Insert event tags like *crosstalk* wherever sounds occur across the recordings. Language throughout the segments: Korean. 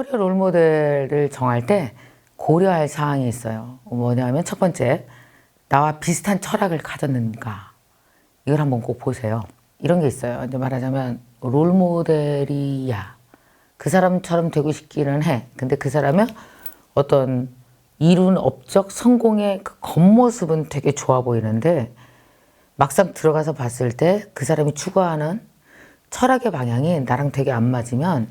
커리어 롤 모델을 정할 때 고려할 사항이 있어요. 뭐냐면 첫 번째, 나와 비슷한 철학을 가졌는가. 이걸 한번 꼭 보세요. 이런 게 있어요. 이제 말하자면 롤 모델이야. 그 사람처럼 되고 싶기는 해. 근데 그 사람은 어떤 이룬 업적 성공의 그 겉모습은 되게 좋아 보이는데 막상 들어가서 봤을 때 그 사람이 추구하는 철학의 방향이 나랑 되게 안 맞으면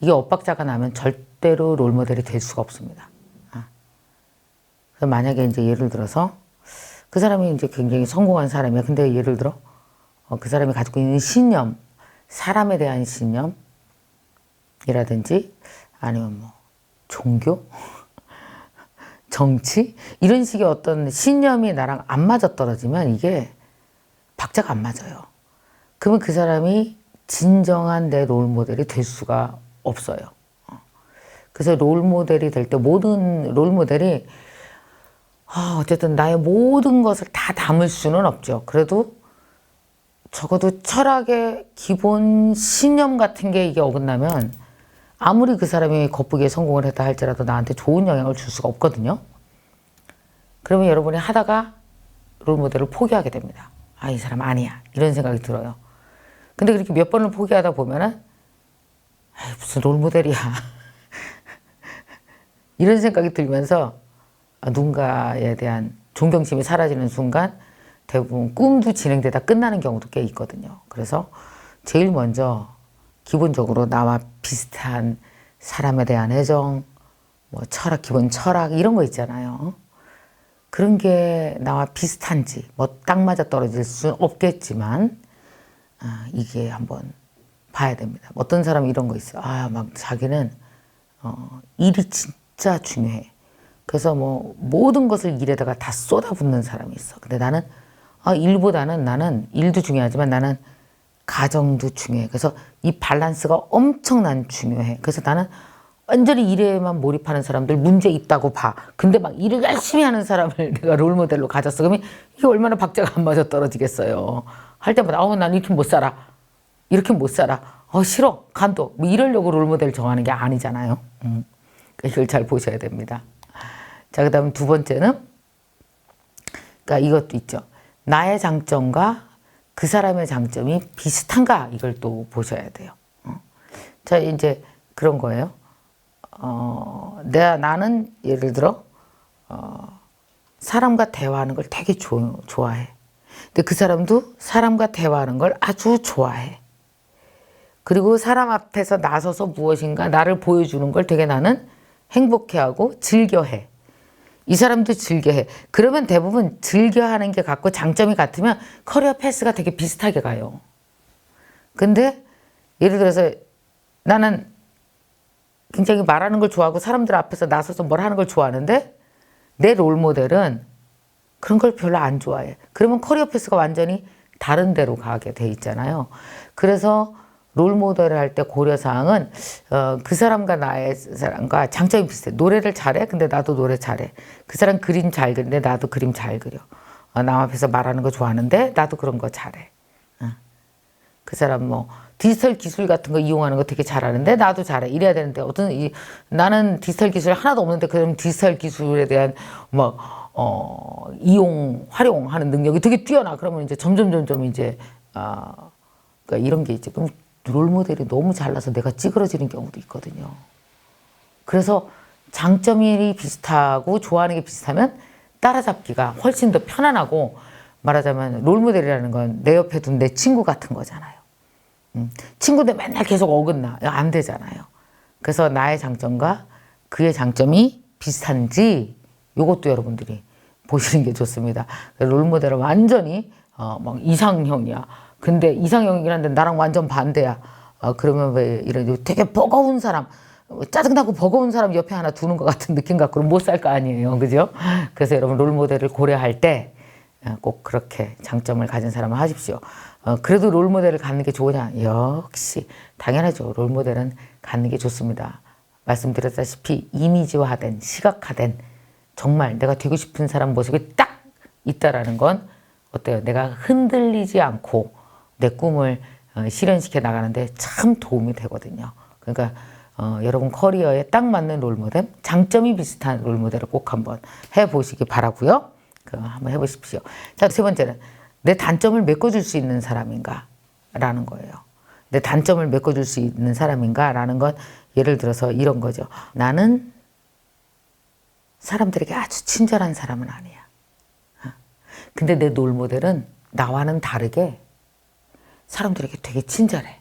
이게 엇박자가 나면 절대로 롤 모델이 될 수가 없습니다. 아. 그래서 만약에 이제 예를 들어서 그 사람이 이제 굉장히 성공한 사람이야. 근데 예를 들어 어, 그 사람이 가지고 있는 신념, 사람에 대한 신념이라든지 아니면 뭐 종교, *laughs* 정치 이런 식의 어떤 신념이 나랑 안 맞아 떨어지면 이게 박자가 안 맞아요. 그러면 그 사람이 진정한 내 롤 모델이 될 수가 없어요. 어. 그래서 롤 모델이 될 때 모든 롤 모델이 아, 어쨌든 나의 모든 것을 다 담을 수는 없죠. 그래도 적어도 철학의 기본 신념 같은 게 이게 어긋나면 아무리 그 사람이 겉보기에 성공을 했다 할지라도 나한테 좋은 영향을 줄 수가 없거든요. 그러면 여러분이 하다가 롤 모델을 포기하게 됩니다. 아, 이 사람 아니야. 이런 생각이 들어요. 근데 그렇게 몇 번을 포기하다 보면은 무슨 롤 모델이야. *laughs* 이런 생각이 들면서 아, 누군가에 대한 존경심이 사라지는 순간 대부분 꿈도 진행되다 끝나는 경우도 꽤 있거든요. 그래서 제일 먼저 기본적으로 나와 비슷한 사람에 대한 애정, 뭐 철학, 기본 철학 이런 거 있잖아요. 그런 게 나와 비슷한지 뭐 딱 맞아 떨어질 수는 없겠지만 아, 이게 한번 봐야 됩니다. 어떤 사람 이런 거 있어요. 아, 막 자기는 어, 일이 진짜 중요해. 그래서 뭐 모든 것을 일에다가 다 쏟아붓는 사람이 있어. 근데 나는 아, 일보다는 나는 일도 중요하지만 나는 가정도 중요해. 그래서 이 밸런스가 엄청난 중요해. 그래서 나는 완전히 일에만 몰입하는 사람들 문제 있다고 봐. 근데 막 일을 열심히 하는 사람을 *laughs* 내가 롤 모델로 가졌어. 그러면 이게 얼마나 박자가 안 맞아 떨어지겠어요. 할 때마다 어우 난 이렇게 못 살아. 이렇게 못 살아. 어 싫어. 간도. 뭐 이러려고 롤 모델 정하는 게 아니잖아요. 음. 이걸 잘 보셔야 됩니다. 자, 그 다음 두 번째는 그러니까 이것도 있죠. 나의 장점과 그 사람의 장점이 비슷한가 이걸 또 보셔야 돼요. 어. 자, 이제 그런 거예요. 어, 내가 나는 예를 들어 어, 사람과 대화하는 걸 되게 조, 좋아해. 근데 그 사람도 사람과 대화하는 걸 아주 좋아해. 그리고 사람 앞에서 나서서 무엇인가 나를 보여주는 걸 되게 나는 행복해하고 즐겨해. 이 사람도 즐겨해. 그러면 대부분 즐겨하는 게 같고 장점이 같으면 커리어 패스가 되게 비슷하게 가요. 근데 예를 들어서 나는 굉장히 말하는 걸 좋아하고 사람들 앞에서 나서서 뭘 하는 걸 좋아하는데 내 롤 모델은 그런 걸 별로 안 좋아해. 그러면 커리어 패스가 완전히 다른 데로 가게 돼 있잖아요. 그래서 롤 모델을 할 때 고려 사항은 어, 그 사람과 나의 사람과 장점이 비슷해. 노래를 잘해. 근데 나도 노래 잘해. 그 사람 그림 잘 그리는데 나도 그림 잘 그려. 어, 남 앞에서 말하는 거 좋아하는데 나도 그런 거 잘해. 어. 그 사람 뭐 디지털 기술 같은 거 이용하는 거 되게 잘하는데 나도 잘해. 이래야 되는데 어떤 이, 나는 디지털 기술 하나도 없는데 그럼 디지털 기술에 대한 뭐 어, 이용 활용하는 능력이 되게 뛰어나. 그러면 이제 점점 점점 이제 아 그러니까 이런 게 있지. 그럼 롤 모델이 너무 잘나서 내가 찌그러지는 경우도 있거든요. 그래서 장점이 비슷하고 좋아하는 게 비슷하면 따라잡기가 훨씬 더 편안하고 말하자면 롤 모델이라는 건 내 옆에 둔 내 친구 같은 거잖아요. 음, 친구들 맨날 계속 어긋나. 안 되잖아요. 그래서 나의 장점과 그의 장점이 비슷한지 이것도 여러분들이 보시는 게 좋습니다. 롤 모델은 완전히 어, 막 이상형이야. 근데 이상형이긴 한데 나랑 완전 반대야. 어, 그러면 왜 이런 되게 버거운 사람, 어, 짜증나고 버거운 사람 옆에 하나 두는 것 같은 느낌 갖고는 못 살 거 아니에요. 그죠? 그래서 여러분 롤 모델을 고려할 때 꼭 그렇게 장점을 가진 사람을 하십시오. 어, 그래도 롤 모델을 갖는 게 좋으냐? 역시 당연하죠. 롤 모델은 갖는 게 좋습니다. 말씀드렸다시피 이미지화된 시각화된 정말 내가 되고 싶은 사람 모습이 딱 있다라는 건 어때요? 내가 흔들리지 않고 내 꿈을 어, 실현시켜 나가는데 참 도움이 되거든요. 그러니까 어, 여러분 커리어에 딱 맞는 롤모델, 장점이 비슷한 롤모델을 꼭 한번 해보시기 바라고요. 그 한번 해보십시오. 자, 세 번째는 내 단점을 메꿔줄 수 있는 사람인가? 라는 거예요. 내 단점을 메꿔줄 수 있는 사람인가? 라는 건 예를 들어서 이런 거죠. 나는 사람들에게 아주 친절한 사람은 아니야. 어. 근데 내 롤모델은 나와는 다르게 사람들에게 되게 친절해.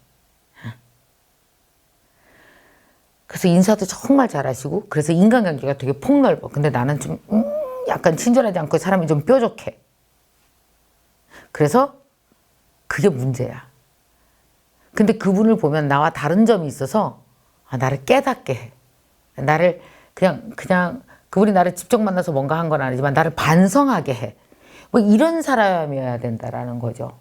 그래서 인사도 정말 잘하시고 그래서 인간관계가 되게 폭넓어. 근데 나는 좀 음, 약간 친절하지 않고 사람이 좀 뾰족해. 그래서 그게 문제야. 근데 그분을 보면 나와 다른 점이 있어서 아, 나를 깨닫게 해. 나를 그냥 그냥 그분이 나를 직접 만나서 뭔가 한 건 아니지만 나를 반성하게 해. 뭐 이런 사람이어야 된다라는 거죠.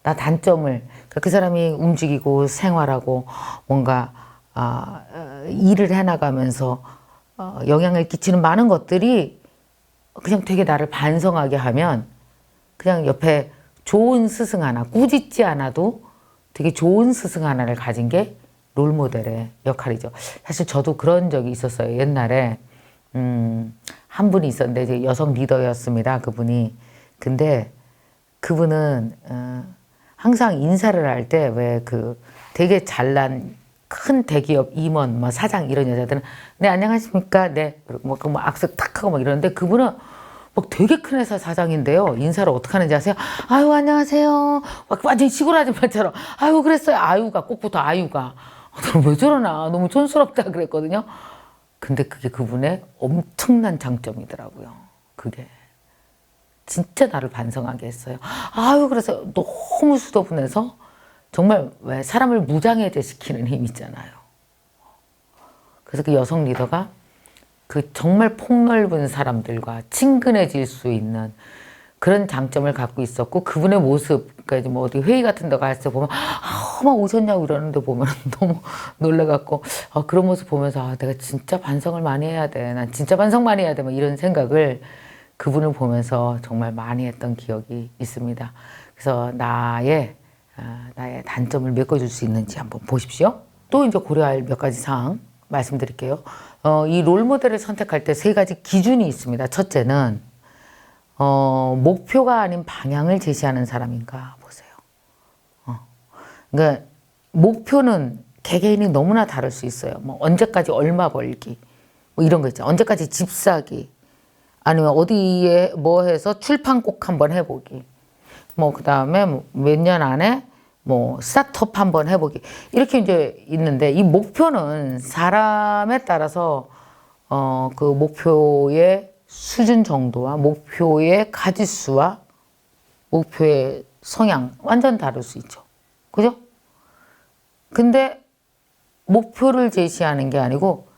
어. 나 단점을 그러니까 그 사람이 움직이고 생활하고 뭔가 아, 어, 일을 해나가면서 어, 영향을 끼치는 많은 것들이 그냥 되게 나를 반성하게 하면 그냥 옆에 좋은 스승 하나 꾸짖지 않아도 되게 좋은 스승 하나를 가진 게 롤모델의 역할이죠. 사실 저도 그런 적이 있었어요. 옛날에 음, 한 분이 있었는데 여성 리더였습니다. 그분이 근데 그분은 어, 항상 인사를 할 때 왜 그 되게 잘난 큰 대기업 임원, 뭐 사장 이런 여자들은 네 안녕하십니까, 네뭐 그뭐 악수 탁 하고 막 이러는데 그분은 막 되게 큰 회사 사장인데요. 인사를 어떻게 하는지 아세요? 아유 안녕하세요. 막 완전 시골 아줌마처럼 아유 그랬어요. 아유가 꼭부터 아유가 아, 왜 저러나 너무 촌스럽다 그랬거든요. 근데 그게 그분의 엄청난 장점이더라고요. 그게. 진짜 나를 반성하게 했어요. 아유, 그래서 너무 수도분해서 정말 왜 사람을 무장해제 시키는 힘 있잖아요. 그래서 그 여성 리더가 그 정말 폭넓은 사람들과 친근해질 수 있는 그런 장점을 갖고 있었고 그분의 모습, 그러니까 뭐 어디 회의 같은 데 갔을 때 보면 아, 막 오셨냐고 이러는데 보면 *laughs* 너무 놀래갖고 아, 그런 모습 보면서 아, 내가 진짜 반성을 많이 해야 돼. 난 진짜 반성 많이 해야 돼. 막 이런 생각을 그분을 보면서 정말 많이 했던 기억이 있습니다. 그래서 나의 아, 나의 단점을 메꿔줄 수 있는지 한번 보십시오. 또 이제 고려할 몇 가지 사항 말씀드릴게요. 어, 이 롤모델을 선택할 때 세 가지 기준이 있습니다. 첫째는 어, 목표가 아닌 방향을 제시하는 사람인가 보세요. 어. 그러니까 목표는 개개인이 너무나 다를 수 있어요. 뭐 언제까지 얼마 벌기, 뭐 이런 거 있죠. 언제까지 집 사기, 아니면 어디에 뭐 해서 출판 꼭 한번 해보기. 뭐 그 다음에 몇 년 안에 뭐 스타트업 한번 해보기 이렇게 이제 있는데 이 목표는 사람에 따라서 어 그 목표의 수준 정도와 목표의 가지수와 목표의 성향 완전 다를 수 있죠. 그죠? 근데 목표를 제시하는 게 아니고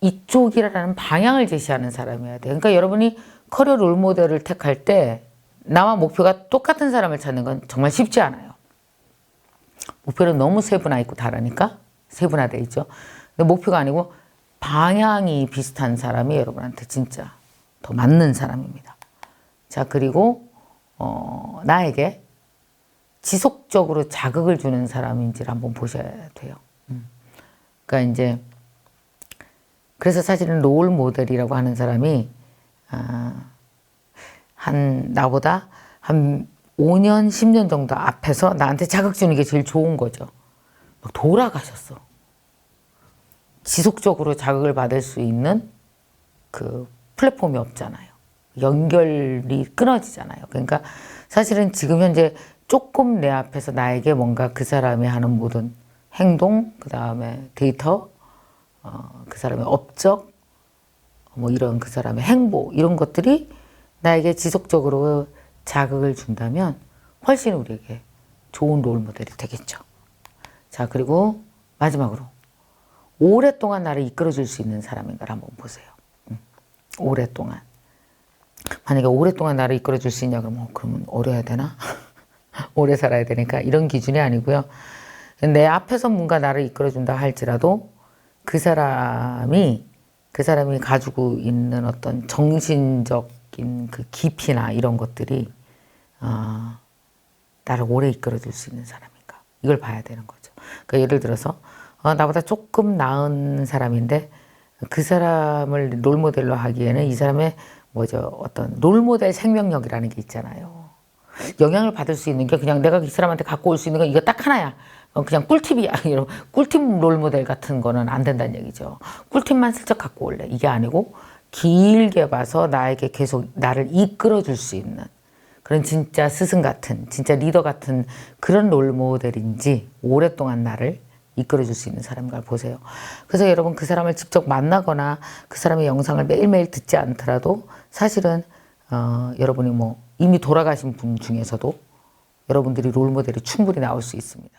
이쪽이라는 방향을 제시하는 사람이어야 돼. 그러니까 여러분이 커리어 롤 모델을 택할 때 나와 목표가 똑같은 사람을 찾는 건 정말 쉽지 않아요. 목표는 너무 세분화 있고 다르니까 세분화돼 있죠. 근데 목표가 아니고 방향이 비슷한 사람이 여러분한테 진짜 더 맞는 사람입니다. 자 그리고 어, 나에게 지속적으로 자극을 주는 사람인지를 한번 보셔야 돼요. 음. 그러니까 이제 그래서 사실은 롤 모델이라고 하는 사람이 아, 한 나보다 한 5년, 10년 정도 앞에서 나한테 자극 주는 게 제일 좋은 거죠. 막 돌아가셨어. 지속적으로 자극을 받을 수 있는 그 플랫폼이 없잖아요. 연결이 끊어지잖아요. 그러니까 사실은 지금 현재 조금 내 앞에서 나에게 뭔가 그 사람이 하는 모든 행동, 그 다음에 데이터, 어, 그 사람의 업적, 뭐 이런 그 사람의 행보, 이런 것들이 나에게 지속적으로 자극을 준다면 훨씬 우리에게 좋은 롤 모델이 되겠죠. 자, 그리고 마지막으로 오랫동안 나를 이끌어 줄 수 있는 사람인가를 한번 보세요. 음, 오랫동안. 만약에 오랫동안 나를 이끌어 줄 수 있냐 그러면 어, 그러면 어려야 되나? *laughs* 오래 살아야 되니까 이런 기준이 아니고요. 내 앞에서 뭔가 나를 이끌어 준다 할지라도 그 사람이 그 사람이 가지고 있는 어떤 정신적인 그 깊이나 이런 것들이 어, 나를 오래 이끌어 줄 수 있는 사람인가 이걸 봐야 되는 거죠. 그러니까 예를 들어서 어, 나보다 조금 나은 사람인데 그 사람을 롤모델로 하기에는 이 사람의 뭐죠 어떤 롤모델 생명력이라는 게 있잖아요. 영향을 받을 수 있는 게 그냥 내가 이 사람한테 갖고 올 수 있는 건 이거 딱 하나야. 어, 그냥 꿀팁이야. 이런 꿀팁 롤모델 같은 거는 안 된다는 얘기죠. 꿀팁만 슬쩍 갖고 올래. 이게 아니고 길게 봐서 나에게 계속 나를 이끌어 줄 수 있는 그런 진짜 스승 같은, 진짜 리더 같은 그런 롤모델인지 오랫동안 나를 이끌어 줄 수 있는 사람인가 보세요. 그래서 여러분 그 사람을 직접 만나거나 그 사람의 영상을 매일매일 듣지 않더라도 사실은 어, 여러분이 뭐 이미 돌아가신 분 중에서도 여러분들이 롤모델이 충분히 나올 수 있습니다.